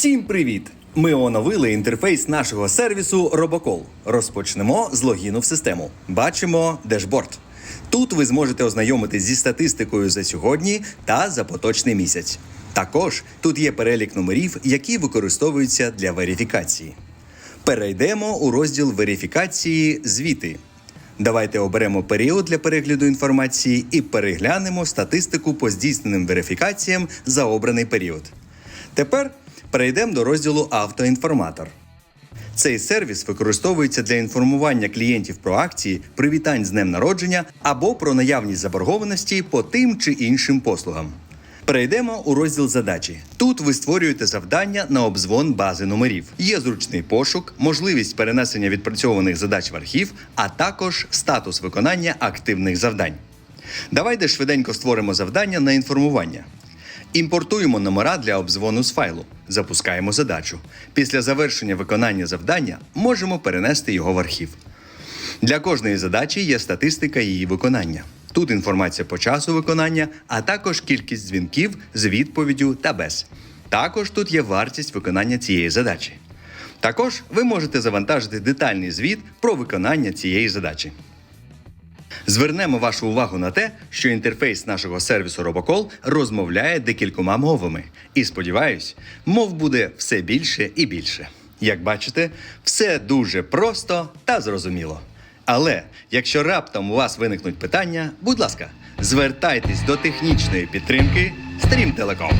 Всім привіт! Ми оновили інтерфейс нашого сервісу Robocall. Розпочнемо з логіну в систему. Бачимо дешборд. Тут ви зможете ознайомитись зі статистикою за сьогодні та за поточний місяць. Також тут є перелік номерів, які використовуються для верифікації. Перейдемо у розділ верифікації звіти. Давайте оберемо період для перегляду інформації і переглянемо статистику по здійсненим верифікаціям за обраний період. Тепер перейдемо до розділу Автоінформатор. Цей сервіс використовується для інформування клієнтів про акції, привітань з днем народження або про наявність заборгованості по тим чи іншим послугам. Перейдемо у розділ задачі. Тут ви створюєте завдання на обзвон бази номерів. Є зручний пошук, можливість перенесення відпрацьованих задач в архів, а також статус виконання активних завдань. Давайте швиденько створимо завдання на інформування. Імпортуємо номера для обзвону з файлу, запускаємо задачу. Після завершення виконання завдання можемо перенести його в архів. Для кожної задачі є статистика її виконання. Тут інформація по часу виконання, а також кількість дзвінків з відповіддю та без. Також тут є вартість виконання цієї задачі. Також ви можете завантажити детальний звіт про виконання цієї задачі. Звернемо вашу увагу на те, що інтерфейс нашого сервісу Robocall розмовляє декількома мовами. І сподіваюсь, мов буде все більше і більше. Як бачите, все дуже просто та зрозуміло. Але якщо раптом у вас виникнуть питання, будь ласка, звертайтесь до технічної підтримки Stream Telecom.